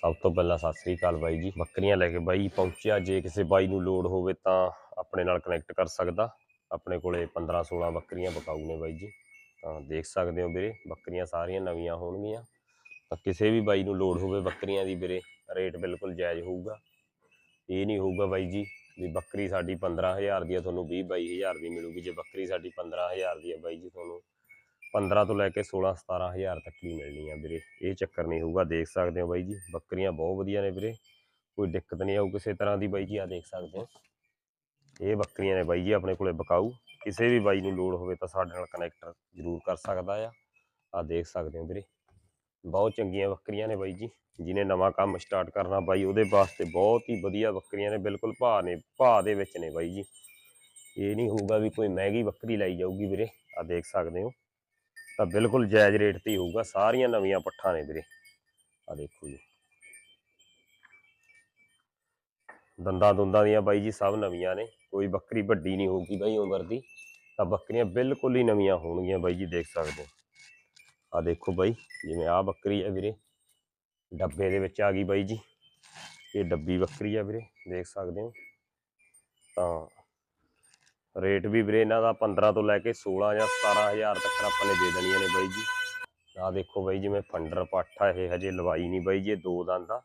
ਸਭ ਤੋਂ ਪਹਿਲਾਂ ਸਤਿ ਸ੍ਰੀ ਅਕਾਲ ਬਾਈ ਜੀ। ਬੱਕਰੀਆਂ ਲੈ ਕੇ ਬਾਈ ਪਹੁੰਚਿਆ। ਜੇ ਕਿਸੇ ਬਾਈ ਨੂੰ ਲੋੜ ਹੋਵੇ ਤਾਂ ਆਪਣੇ ਨਾਲ ਕਨੈਕਟ ਕਰ ਸਕਦਾ। ਆਪਣੇ ਕੋਲੇ 15 16 ਬੱਕਰੀਆਂ ਬਕਾਊ ਨੇ ਬਾਈ ਜੀ। ਤਾਂ ਦੇਖ ਸਕਦੇ ਹੋ ਵੀਰੇ, ਬੱਕਰੀਆਂ ਸਾਰੀਆਂ ਨਵੀਆਂ ਹੋਣਗੀਆਂ। ਤਾਂ ਕਿਸੇ ਵੀ ਬਾਈ ਨੂੰ ਲੋੜ ਹੋਵੇ ਬੱਕਰੀਆਂ ਦੀ ਵੀਰੇ, ਰੇਟ ਬਿਲਕੁਲ ਜਾਇਜ਼ ਹੋਊਗਾ। ਇਹ ਨਹੀਂ ਹੋਊਗਾ ਬਾਈ ਜੀ ਵੀ ਬੱਕਰੀ ਸਾਡੀ 15000 ਦੀ ਆ, ਤੁਹਾਨੂੰ 20 22000 ਦੀ ਮਿਲੂਗੀ। ਜੇ ਬੱਕਰੀ ਸਾਡੀ 15000 ਦੀ ਆ ਬਾਈ ਜੀ, ਤੁਹਾਨੂੰ 15 ਤੋਂ ਲੈ ਕੇ 16 17000 ਤੱਕ ਹੀ ਮਿਲਣੀ ਆ ਵੀਰੇ। ਇਹ ਚੱਕਰ ਨਹੀਂ ਹੋਊਗਾ, ਦੇਖ ਸਕਦੇ ਹੋ ਬਾਈ ਜੀ। ਬੱਕਰੀਆਂ ਬਹੁਤ ਵਧੀਆ ਨੇ ਵੀਰੇ। ਕੋਈ ਦਿੱਕਤ ਨਹੀਂ ਆਊ ਕਿਸੇ ਤਰ੍ਹਾਂ ਦੀ ਬਾਈ ਜੀ ਆ ਦੇਖ ਸਕਦੇ ਹੋ। ਇਹ ਬੱਕਰੀਆਂ ਨੇ ਬਾਈ ਜੀ ਆਪਣੇ ਕੋਲੇ ਬਕਾਊ। ਕਿਸੇ ਵੀ ਬਾਈ ਨੂੰ ਲੋੜ ਹੋਵੇ ਤਾਂ ਸਾਡੇ ਨਾਲ ਕਨੈਕਟ ਜ਼ਰੂਰ ਕਰ ਸਕਦਾ ਆ। ਆ ਦੇਖ ਸਕਦੇ ਹੋ ਵੀਰੇ। ਬਹੁਤ ਚੰਗੀਆਂ ਬੱਕਰੀਆਂ ਨੇ ਬਾਈ ਜੀ। ਜਿਹਨੇ ਨਵਾਂ ਕੰਮ ਸਟਾਰਟ ਕਰਨਾ ਬਾਈ, ਉਹਦੇ ਵਾਸਤੇ ਬਹੁਤ ਹੀ ਵਧੀਆ ਬੱਕਰੀਆਂ ਨੇ। ਬਿਲਕੁਲ ਭਾਅ ਨੇ, ਭਾਅ ਦੇ ਵਿੱਚ ਨੇ ਬਾਈ ਜੀ। ਇਹ ਨਹੀਂ ਹੋਊਗਾ ਵੀ ਕੋਈ ਮਹਿੰਗੀ ਬੱਕਰੀ ਲਈ ਜਾਊਗੀ ਵੀਰੇ। ਆ ਦੇਖ ਸਕਦੇ ਹੋ। ਤਾਂ ਬਿਲਕੁਲ ਜਾਇਜ਼ ਰੇਟ ਤੇ ਹੀ ਹੋਊਗਾ, ਸਾਰੀਆਂ ਨਵੀਆਂ ਪੱਠਾਂ ਨੇ ਵੀਰੇ। ਆ ਦੇਖੋ ਜੀ। ਦੰਦਾਂ ਦੁੰਦਾਂ ਦੀਆਂ ਬਾਈ ਜੀ ਸਭ ਨਵੀਆਂ ਨੇ, ਕੋਈ ਬੱਕਰੀ ਵੱਡੀ ਨਹੀਂ ਹੋਊਗੀ ਬਾਈ ਉਮਰ ਦੀ, ਤਾਂ ਬੱਕਰੀਆਂ ਬਿਲਕੁਲ ਹੀ ਨਵੀਆਂ ਹੋਣਗੀਆਂ ਬਾਈ ਜੀ, ਦੇਖ ਸਕਦੇ ਹੋ। ਆ ਦੇਖੋ ਬਾਈ, ਜਿਵੇਂ ਆ ਬੱਕਰੀ ਹੈ ਵੀਰੇ, ਡੱਬੇ ਦੇ ਵਿੱਚ ਆ ਗਈ ਬਾਈ ਜੀ। ਇਹ ਡੱਬੀ ਬੱਕਰੀ ਆ ਵੀਰੇ, ਦੇਖ ਸਕਦੇ ਹੋ। ਤਾਂ ਰੇਟ ਵੀ ਵੀਰੇ ਇਹਨਾਂ ਦਾ 15 ਤੋਂ ਲੈ ਕੇ 16 ਜਾਂ 17000 ਤੱਕ ਆਪਾਂ ਨੇ ਦੇ ਦੇਣੀਆਂ ਨੇ ਬਾਈ ਜੀ। ਆ ਦੇਖੋ ਬਾਈ ਜਿਵੇਂ ਫੰਡਰ ਪੱਠਾ ਇਹ ਹਜੇ ਲਵਾਈ ਨਹੀਂ ਬਾਈ ਜੀ ਦੋ ਦੰਦ ਆ।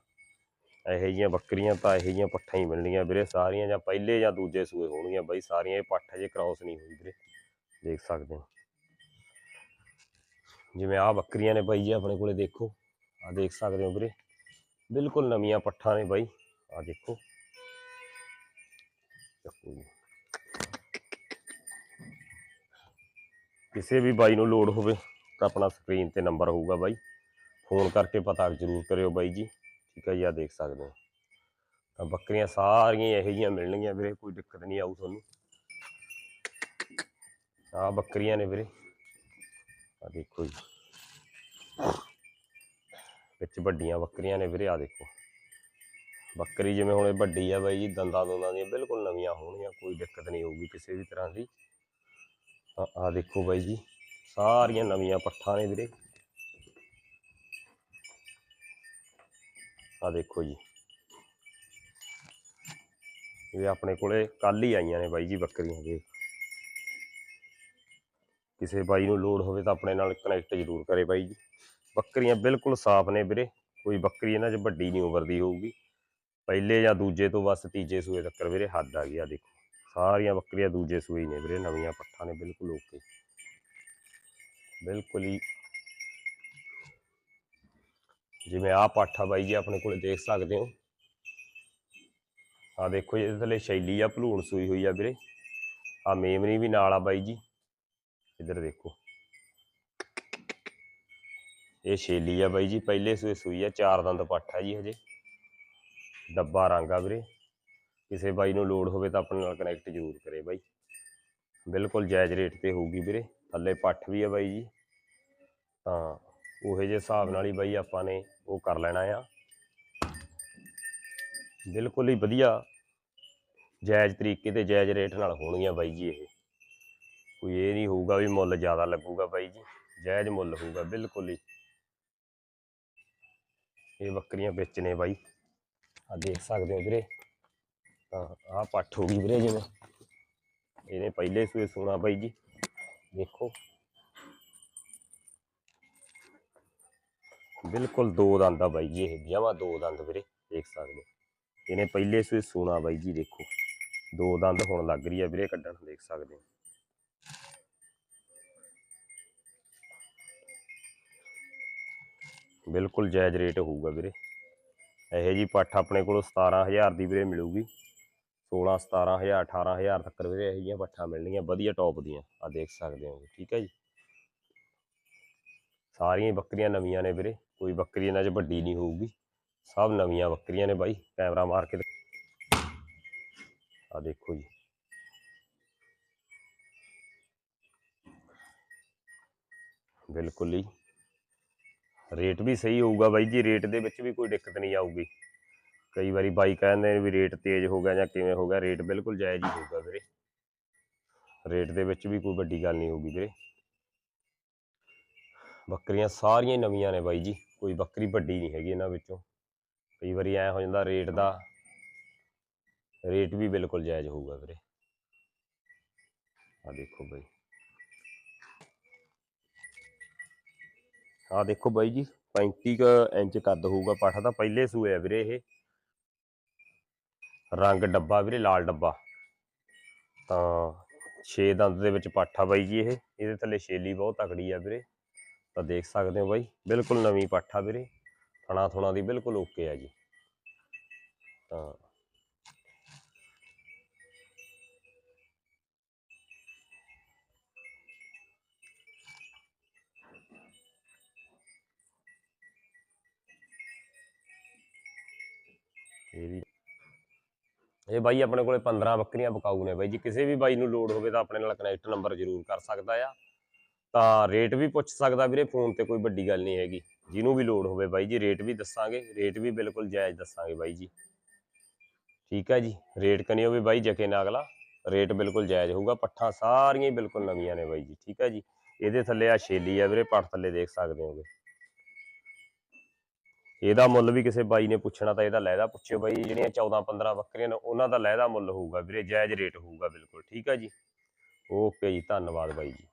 ਇਹੋ ਜਿਹੀਆਂ ਬੱਕਰੀਆਂ ਤਾਂ ਇਹੋ ਜਿਹੀਆਂ ਪੱਠਾਂ ਹੀ ਮਿਲਣੀਆਂ ਵੀਰੇ, ਸਾਰੀਆਂ ਜਾਂ ਪਹਿਲੇ ਜਾਂ ਦੂਜੇ ਸੂਏ ਹੋਣਗੀਆਂ ਬਾਈ, ਸਾਰੀਆਂ ਇਹ ਪੱਠ ਹਜੇ ਕ੍ਰਾਸ ਨਹੀਂ ਹੋਈ ਵੀਰੇ। ਦੇਖ ਸਕਦੇ ਹੋ। ਜਿਵੇਂ ਆ ਬੱਕਰੀਆਂ ਨੇ ਬਾਈ ਜੀ ਆਪਣੇ ਕੋਲੇ ਦੇਖੋ ਆ ਦੇਖ ਸਕਦੇ ਹੋ ਵੀਰੇ। ਬਿਲਕੁਲ ਨਵੀਆਂ ਪੱਠਾਂ ਨੇ ਬਾਈ ਆ ਦੇਖੋ। ਚੱਕੋ ਕਿਸੇ ਵੀ ਬਾਈ ਨੂੰ ਲੋੜ ਹੋਵੇ ਤਾਂ ਆਪਣਾ ਸਕਰੀਨ ਤੇ ਨੰਬਰ ਹੋਊਗਾ ਬਾਈ। ਫੋਨ ਕਰਕੇ ਪਤਾ ਜ਼ਰੂਰ ਕਰਿਓ ਬਾਈ ਜੀ। ਠੀਕ ਹੈ ਜੀ, ਆ ਦੇਖ ਸਕਦੇ ਹੋ। ਤਾਂ ਬੱਕਰੀਆਂ ਸਾਰੀਆਂ ਇਹੋ ਜਿਹੀਆਂ ਮਿਲਣਗੀਆਂ ਵੀਰੇ, ਕੋਈ ਦਿੱਕਤ ਨਹੀਂ ਆਊ ਤੁਹਾਨੂੰ। ਆ ਬੱਕਰੀਆਂ ਨੇ ਵੀਰੇ। ਆ ਦੇਖੋ ਜੀ। ਵਿੱਚ ਵੱਡੀਆਂ ਬੱਕਰੀਆਂ ਨੇ ਵੀਰੇ ਆ ਦੇਖੋ। ਬੱਕਰੀ ਜਿਵੇਂ ਹੁਣ ਇਹ ਵੱਡੀ ਆ ਬਾਈ ਜੀ ਦੰਦਾਂ ਦੋਨਾਂ ਦੀਆਂ ਬਿਲਕੁਲ ਨਵੀਆਂ ਹੋਣਗੀਆਂ, ਕੋਈ ਦਿੱਕਤ ਨਹੀਂ ਹੋਊਗੀ ਕਿਸੇ ਵੀ ਤਰ੍ਹਾਂ ਦੀ। ਆ ਆ ਦੇਖੋ ਬਾਈ ਜੀ, ਸਾਰੀਆਂ ਨਵੀਆਂ ਪੱਠਾਂ ਨੇ ਵੀਰੇ। ਆ ਦੇਖੋ ਜੀ। ਇਹ ਆਪਣੇ ਕੋਲੇ ਕੱਲ ਹੀ ਆਈਆਂ ਨੇ ਬਾਈ ਜੀ ਬੱਕਰੀਆਂ ਦੇ ਕਿਸੇ ਬਾਈ ਨੂੰ ਲੋੜ ਹੋਵੇ ਤਾਂ ਆਪਣੇ ਨਾਲ ਕਨੈਕਟ ਜ਼ਰੂਰ ਕਰੇ ਬਾਈ ਜੀ। ਬੱਕਰੀਆਂ ਬਿਲਕੁਲ ਸਾਫ਼ ਨੇ ਵੀਰੇ, ਕੋਈ ਬੱਕਰੀ ਇਹਨਾਂ 'ਚ ਵੱਡੀ ਨਹੀਂ ਉਮਰ ਦੀ ਹੋਊਗੀ। ਪਹਿਲੇ ਜਾਂ ਦੂਜੇ ਤੋਂ ਬਸ ਤੀਜੇ ਸੂਏ ਤੱਕ ਵੀਰੇ ਹੱਦ ਆ ਗਈ, ਆ ਦੇਖੋ। ਸਾਰੀਆਂ ਬੱਕਰੀਆਂ ਦੂਜੇ ਸੂਈ ਨੇ ਵੀਰੇ, ਨਵੀਆਂ ਪੱਠਾਂ ਨੇ, ਬਿਲਕੁਲ ਓਕੇ ਬਿਲਕੁਲ ਹੀ। ਜਿਵੇਂ ਆਹ ਪਾਠਾ ਬਾਈ ਜੀ, ਆਪਣੇ ਕੋਲੇ ਦੇਖ ਸਕਦੇ ਹੋ। ਆ ਦੇਖੋ ਜੀ, ਇਹਦੇ ਥੱਲੇ ਸ਼ੈਲੀ ਆ, ਭਲੂਣ ਸੂਈ ਹੋਈ ਆ ਵੀਰੇ। ਆ ਮੇਮਨੀ ਵੀ ਨਾਲ ਆ ਬਾਈ ਜੀ। ਇੱਧਰ ਦੇਖੋ। ਇਹ ਸ਼ੈਲੀ ਆ ਬਾਈ ਜੀ, ਪਹਿਲੇ ਸੂਏ ਸੂਈ ਆ, ਚਾਰ ਦੰਦ ਪਾਠਾ ਜੀ ਹਜੇ। ਡੱਬਾ ਰੰਗ ਆ ਵੀਰੇ। ਕਿਸੇ ਬਾਈ ਨੂੰ ਲੋਡ ਹੋਵੇ ਤਾਂ ਆਪਣੇ ਨਾਲ ਕਨੈਕਟ ਜ਼ਰੂਰ ਕਰੇ ਬਾਈ। ਬਿਲਕੁਲ ਜਾਇਜ਼ ਰੇਟ ਤੇ ਹੋਊਗੀ ਵੀਰੇ, ਥੱਲੇ ਪੱਠ ਵੀ ਆ ਬਾਈ ਜੀ। ਤਾਂ ਉਹੇ ਜੇ ਹਿਸਾਬ ਨਾਲ ਹੀ ਬਾਈ ਆਪਾਂ ਨੇ ਉਹ ਕਰ ਲੈਣਾ ਆ। ਬਿਲਕੁਲ ਹੀ ਵਧੀਆ, ਜਾਇਜ਼ ਤਰੀਕੇ ਤੇ ਜਾਇਜ਼ ਰੇਟ ਨਾਲ ਹੋਣਗੀਆਂ ਬਾਈ ਜੀ ਇਹ। ਕੋਈ ਇਹ ਨਹੀਂ ਹੋਊਗਾ ਵੀ ਮੁੱਲ ਜ਼ਿਆਦਾ ਲੱਗੂਗਾ ਬਾਈ ਜੀ, ਜਾਇਜ਼ ਮੁੱਲ ਹੋਊਗਾ ਬਿਲਕੁਲ ਹੀ। ਇਹ ਬੱਕਰੀਆਂ ਵਿੱਚ ਨੇ ਬਾਈ ਆ ਦੇਖ ਸਕਦੇ ਹੋ ਵੀਰੇ। ਤਾਂ ਆਹ ਪੱਠ ਹੋ ਗਈ ਵੀਰੇ ਜਿਵੇਂ। ਇਹਨੇ ਪਹਿਲੇ ਸੂਏ ਸੋਣਾ ਬਾਈ ਜੀ। ਦੇਖੋ। ਬਿਲਕੁਲ ਦੋ ਦੰਦ ਆ ਬਾਈ ਜੀ ਇਹ ਜਮਾ ਦੋ ਦੰਦ ਵੀਰੇ, ਦੇਖ ਸਕਦੇ ਹੋ। ਇਹਨੇ ਪਹਿਲੇ ਸੂਏ ਸੋਣਾ ਬਾਈ ਜੀ, ਦੇਖੋ। ਦੋ ਦੰਦ ਹੁਣ ਲੱਗ ਰਹੀ ਆ ਵੀਰੇ ਕੱਢਣ, ਦੇਖ ਸਕਦੇ ਹੋ। ਬਿਲਕੁਲ ਜਾਇਜ਼ ਰੇਟ ਹੋਊਗਾ ਵੀਰੇ। ਇਹੋ ਜੀ ਪੱਠ ਆਪਣੇ ਕੋਲ 17000 ਦੀ ਵੀਰੇ ਮਿਲੂਗੀ। 16 17000 18000 ਤੱਕ ਵੀਰੇ ਇਹੋ ਜਿਹੀਆਂ ਪੱਠਾਂ ਮਿਲਣਗੀਆਂ, ਵਧੀਆ ਟੌਪ ਦੀਆਂ ਆ ਦੇਖ ਸਕਦੇ ਹੋ ਠੀਕ ਹੈ ਜੀ। ਸਾਰੀਆਂ ਬੱਕਰੀਆਂ ਨਵੀਆਂ ਨੇ ਵੀਰੇ, ਕੋਈ ਬੱਕਰੀ ਇਹਨਾਂ 'ਚ ਵੱਡੀ ਨਹੀਂ ਹੋਊਗੀ, ਸਭ ਨਵੀਆਂ ਬੱਕਰੀਆਂ ਨੇ ਬਾਈ, ਕੈਮਰਾ ਮਾਰ ਕੇ ਆ ਦੇਖੋ ਜੀ। ਬਿਲਕੁਲ ਹੀ ਰੇਟ ਵੀ ਸਹੀ ਹੋਊਗਾ ਬਾਈ ਜੀ, ਰੇਟ ਦੇ ਵਿੱਚ ਵੀ ਕੋਈ ਦਿੱਕਤ ਨਹੀਂ ਆਊਗੀ। ਕਈ ਵਾਰੀ ਬਾਈ ਕਹਿੰਦੇ ਨੇ ਵੀ ਰੇਟ ਤੇਜ਼ ਹੋ ਗਿਆ ਜਾਂ ਕਿਵੇਂ ਹੋ ਗਿਆ, ਰੇਟ ਬਿਲਕੁਲ ਜਾਇਜ਼ ਹੀ ਹੋਊਗਾ ਵੀਰੇ। ਰੇਟ ਦੇ ਵਿੱਚ ਵੀ ਕੋਈ ਵੱਡੀ ਗੱਲ ਨਹੀਂ ਹੋਊਗੀ ਵੀਰੇ। ਬੱਕਰੀਆਂ ਸਾਰੀਆਂ ਨਵੀਆਂ ਨੇ ਬਾਈ ਜੀ, ਕੋਈ ਬੱਕਰੀ ਵੱਡੀ ਨਹੀਂ ਹੈਗੀ ਇਹਨਾਂ ਵਿੱਚੋਂ। ਕਈ ਵਾਰੀ ਐ ਹੋ ਜਾਂਦਾ ਰੇਟ ਦਾ, ਰੇਟ ਵੀ ਬਿਲਕੁਲ ਜਾਇਜ਼ ਹੋਊਗਾ ਵੀਰੇ। ਆ ਦੇਖੋ ਬਾਈ। ਆ ਦੇਖੋ ਬਾਈ ਜੀ 35 ਕੁ ਇੰਚ ਕੱਦ ਹੋਊਗਾ ਪਾਠਾ ਦਾ ਪਹਿਲੇ ਸੂਏ ਆ ਵੀਰੇ ਇਹ। ਰੰਗ ਡੱਬਾ ਵੀਰੇ, ਲਾਲ ਡੱਬਾ। ਤਾਂ 6 ਦੰਦ ਦੇ ਵਿੱਚ ਪਾਠਾ ਬਾਈ ਜੀ ਇਹ। ਇਹਦੇ ਥੱਲੇ ਛੇਲੀ ਬਹੁਤ ਤਕੜੀ ਆ ਵੀਰੇ। ਤਾਂ ਦੇਖ ਸਕਦੇ ਹੋ ਬਾਈ, ਬਿਲਕੁਲ ਨਵੀਂ ਪਾਠਾ ਵੀਰੇ। ਥਣਾ ਥੁਣਾ ਦੀ ਬਿਲਕੁਲ ਓਕੇ ਆ ਜੀ। ਤਾਂ ਇਹ ਬਾਈ ਆਪਣੇ ਕੋਲੇ 15 ਬੱਕਰੀਆਂ ਬਕਾਊ ਨੇ ਬਾਈ ਜੀ। ਕਿਸੇ ਵੀ ਬਾਈ ਨੂੰ ਲੋਡ ਹੋਵੇ ਤਾਂ ਆਪਣੇ ਨਾਲ ਕਨੈਕਟ ਨੰਬਰ ਜ਼ਰੂਰ ਕਰ ਸਕਦਾ ਆ। ਤਾਂ ਰੇਟ ਵੀ ਪੁੱਛ ਸਕਦਾ ਵੀਰੇ ਫੋਨ ਤੇ ਕੋਈ ਵੱਡੀ ਗੱਲ ਨਹੀਂ ਹੈਗੀ। ਜਿਹਨੂੰ ਵੀ ਲੋਡ ਹੋਵੇ ਬਾਈ ਜੀ ਰੇਟ ਵੀ ਦੱਸਾਂਗੇ। ਰੇਟ ਵੀ ਬਿਲਕੁਲ ਜਾਇਜ਼ ਦੱਸਾਂਗੇ ਬਾਈ ਜੀ। ਠੀਕ ਹੈ ਜੀ ਰੇਟ ਕਨੀ ਹੋਵੇ ਬਾਈ ਜਕੇ ਨਾ ਅਗਲਾ। ਰੇਟ ਬਿਲਕੁਲ ਜਾਇਜ਼ ਹੋਊਗਾ। ਪੱਠਾਂ ਸਾਰੀਆਂ ਹੀ ਬਿਲਕੁਲ ਨਵੀਆਂ ਨੇ ਬਾਈ ਜੀ। ਠੀਕ ਹੈ ਜੀ। ਇਹਦੇ ਥੱਲੇ ਆ ਛੇਲੀ ਆ ਵੀਰੇ, ਪੱਠ ਥੱਲੇ ਦੇਖ ਸਕਦੇ ਹੋਗੇ। ਇਹਦਾ ਮੁੱਲ ਵੀ ਕਿਸੇ ਬਾਈ ਨੇ ਪੁੱਛਣਾ ਤਾਂ ਇਹਦਾ ਲੈਦਾ ਪੁੱਛਿਓ ਬਾਈ ਜਿਹੜੀਆਂ 14 15 ਬੱਕਰੀਆਂ ਨੇ ਉਹਨਾਂ ਦਾ ਲੈਦਾ ਮੁੱਲ ਹੋਊਗਾ ਵੀਰੇ ਜਾਇਜ਼ ਰੇਟ ਹੋਊਗਾ ਬਿਲਕੁਲ ਠੀਕ ਹੈ ਜੀ। ਓਕੇ ਜੀ ਧੰਨਵਾਦ ਬਾਈ ਜੀ।